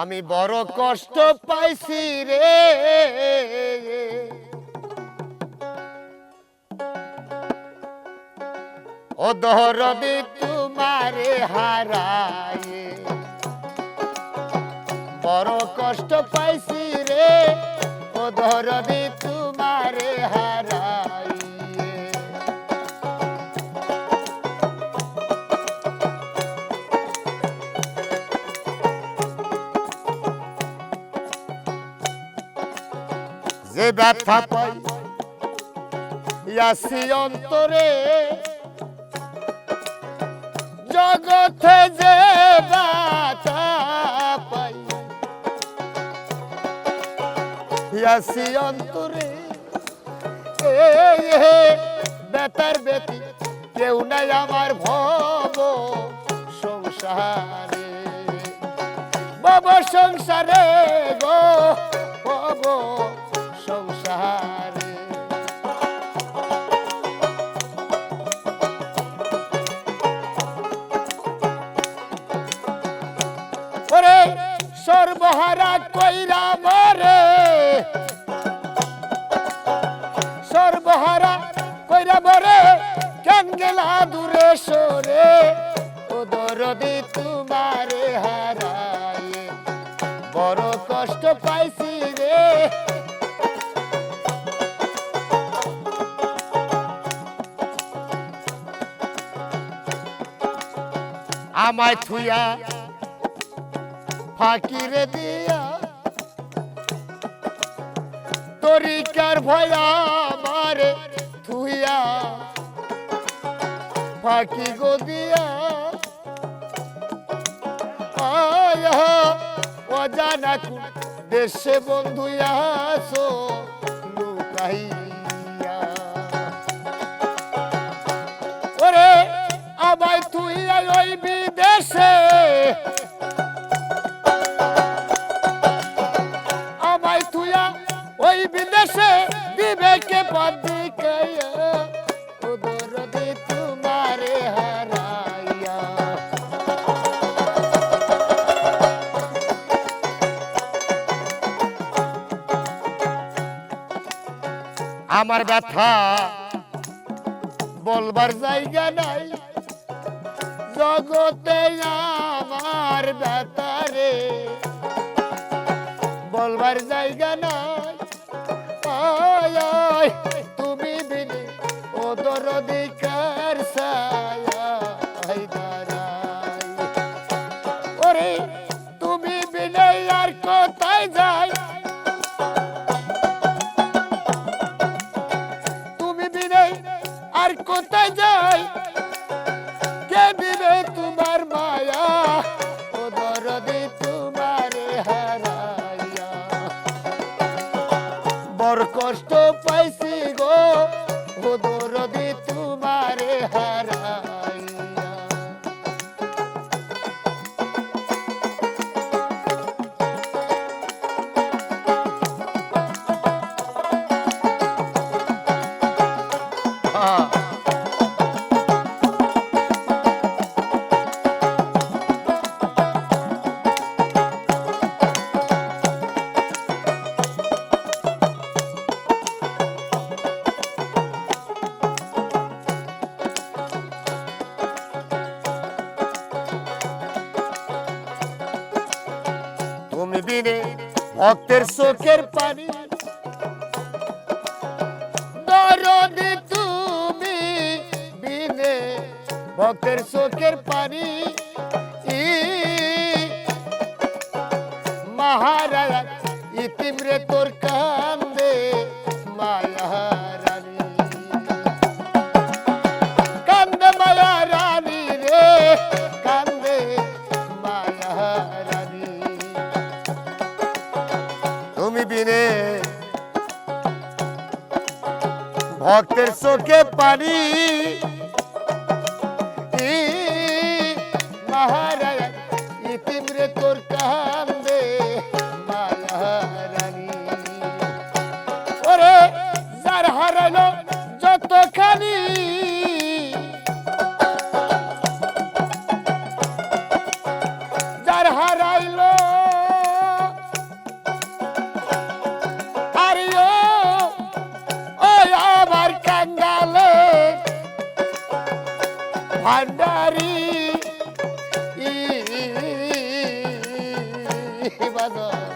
আমি বড় কষ্ট পাইছি রে। ও দহরবি তোমারে হারায়ে। বড় কষ্ট পাইছি রে। ও দহরবি তোমারে হারায়ে। যে ব্যথা পাই, ইয়াসি অন্তরে। জগতে যে ব্যথা পাই, ইয়াসি অন্তরে। বেতার বেতি কেউ নাই আমার ভব সংসারে। ভব সংসারে গো, ভব সর্বহারা কইরা মরে। সর্বহারা কইরা মরে। কেন গেলা দূরে সরে? ও দরদি তোমারে হারায়ে বড় কষ্ট পাইছি রে। আমায় থুইয়া ফাকিরে দিয়া। তরিকার ভয়া মারে থুইয়া। ফাঁকি গো দিয়া। অজানা দেশে বন্ধু আসো লুকাইয়া। ওরে, আমায় তুই ওই বিদেশে আমার ব্যথা। বলবার জায়গা নাই। জগতে আমার ব্যথা রে। বলবার জায়গা নাই। তুমি বিলি ও দরদিকার গো ও দরদি তোমারে হারাইয়া বিনে ভক্তের চোখের পানি। দরদি তুমি বিনে, ভক্তের শোকের পানি। মহারাজা, ইতিমরে তোর কান্দে, মায়া ভক্তের চোখে পানি। ই মহারাজ ইতিমরে তোর কান্দে মায়ারানী ওরে যার হারালো যতখানি ভান্ডারি বাজার